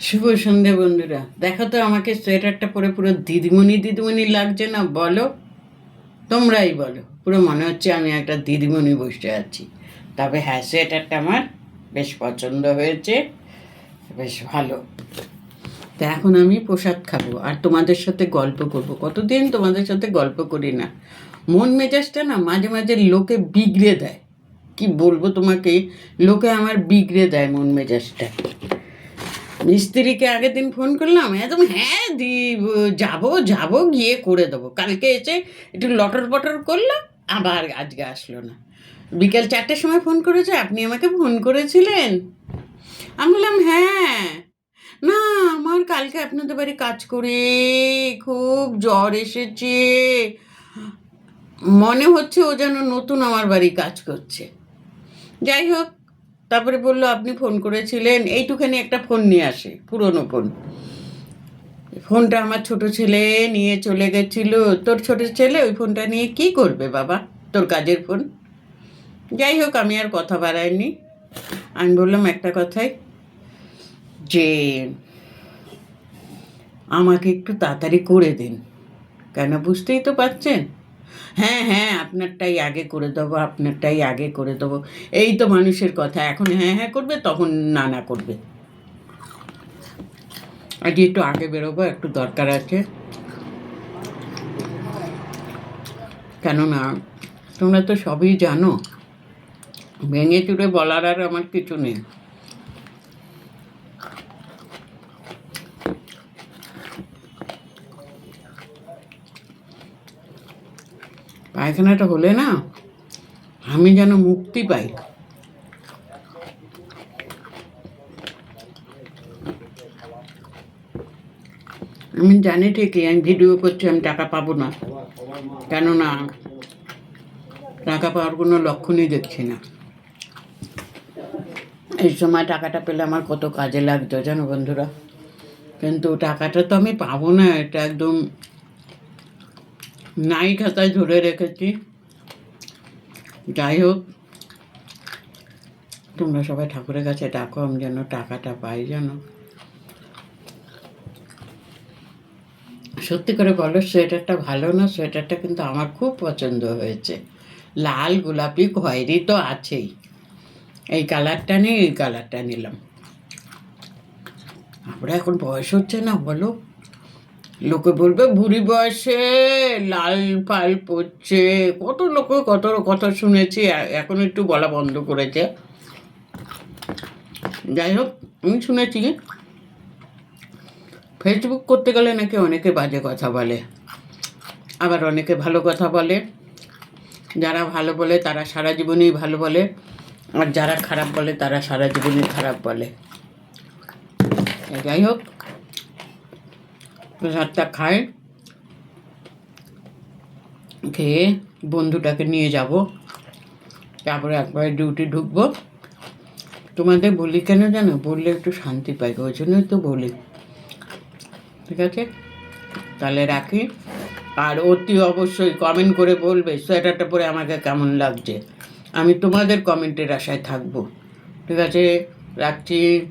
শুভ সন্ধে বন্ধুরা। দেখো তো আমাকে সোয়েটারটা পরে পুরো দিদিমণি দিদিমণি লাগছে না, বলো? তোমরাই বলো। পুরো মনে হচ্ছে আমি একটা দিদিমণি বসে আছি। তবে হ্যাঁ সোয়েটারটা আমার বেশ পছন্দ হয়েছে, বেশ ভালো। তা এখন আমি প্রসাদ খাব আর তোমাদের সাথে গল্প করব। কতদিন তোমাদের সাথে গল্প করি না? মন মেজাজটা না মাঝে মাঝে লোকে বিগড়ে দেয়। কি বলব তোমাকে? লোকে আমার বিগড়ে দেয় মন মেজাজটা। মিস্ত্রিকে আগের দিন ফোন করলাম একদম হ্যাঁ দি, যাব যাব, গিয়ে করে দেবো। কালকে এসে একটু লটর পটর করল, আবার আজকে আসলো না। বিকেল চারটের সময় ফোন করেছে, আপনি আমাকে ফোন করেছিলেন। আমি বললাম হ্যাঁ। না, আমার কালকে আপনাদের বাড়ি কাজ করে খুব জ্বর এসেছে। মনে হচ্ছে ও যেন নতুন আমার বাড়ি কাজ করছে। যাই হোক তারপরে বলল, আপনি ফোন করেছিলেন। এইটুখানি একটা ফোন নিয়ে আসে, পুরনো ফোন। ফোনটা আমার ছোট ছেলে নিয়ে চলে গেছিল। তোর ছোট ছেলে ওই ফোনটা নিয়ে কি করবে বাবা? তোর কাজের ফোন? যাই হোক, আমি আর কথা বাড়াইনি। আমি বললাম, একটা কথাই যে, আমাকে একটু তাড়াতাড়ি করে দিন। কেন, বুঝতেই তো পারছেন? হ্যাঁ হ্যাঁ আপনারটাই আগে করে দেবো, আপনারটাই আগে করে দেবো। এই তো মানুষের কথা, এখন হ্যাঁ হ্যাঁ করবে, তখন না না করবে। আজ একটু আগে বেরোবো, একটু দরকার আছে। কেননা, তোমরা তো সবই জানো, ভেঙে চুড়ে বলার আর আমার কিছু নেই। পায়খানাটা হলে না আমি যেন মুক্তি পাই। আমি জানি ঠিকই আমি ভিডিও করছি, আমি টাকা পাবো না। কেননা টাকা পাওয়ার কোনো লক্ষণই দেখছি না। এই সময় টাকাটা পেলে আমার কত কাজে লাগতো, জানো বন্ধুরা? কিন্তু টাকাটা তো আমি পাবো না, এটা একদম নাই খাতায় ধরে রেখেছি। যাই হোক, তোমরা সবাই ঠাকুরের কাছে ডাকো, আমি যেন টাকাটা পাই জানো সত্যি করে বলো, সোয়েটারটা ভালো না? সোয়েটারটা কিন্তু আমার খুব পছন্দ হয়েছে। লাল গোলাপি খয়েরি তো আছেই। এই কালারটা নিয়ে এই কালারটা নিলাম। আমরা এখন বয়স হচ্ছে না, বলো। লোকে বলবে, বুড়ি বয়সে লাল পাল পড়ছে কত লোকে, কত কথা শুনেছি এখন একটু বলা বন্ধ করেছে। যাই হোক, আমি শুনেছি। ফেসবুক করতে গেলে নাকি অনেকে বাজে কথা বলে। আবার অনেকে ভালো কথা বলে। যারা ভালো বলে, তারা সারা জীবনেই ভালো বলে। আর যারা খারাপ বলে, তারা সারা জীবনই খারাপ বলে। যাই হোক। প্রসাদটা খায় খেয়ে বন্ধুটাকে নিয়ে যাব। তারপরে একবারে ডিউটি ঢুকবো। তোমাদের বলি কেন জানো? বললে একটু শান্তি পাই, ওই জন্যই তো বলি। ঠিক আছে? তাহলে রাখি। আর অতি অবশ্যই কমেন্ট করে বলবে সোয়েটারটা পরে আমাকে কেমন লাগছে? আমি তোমাদের কমেন্টের আশায় থাকব। ঠিক আছে? রাখছি।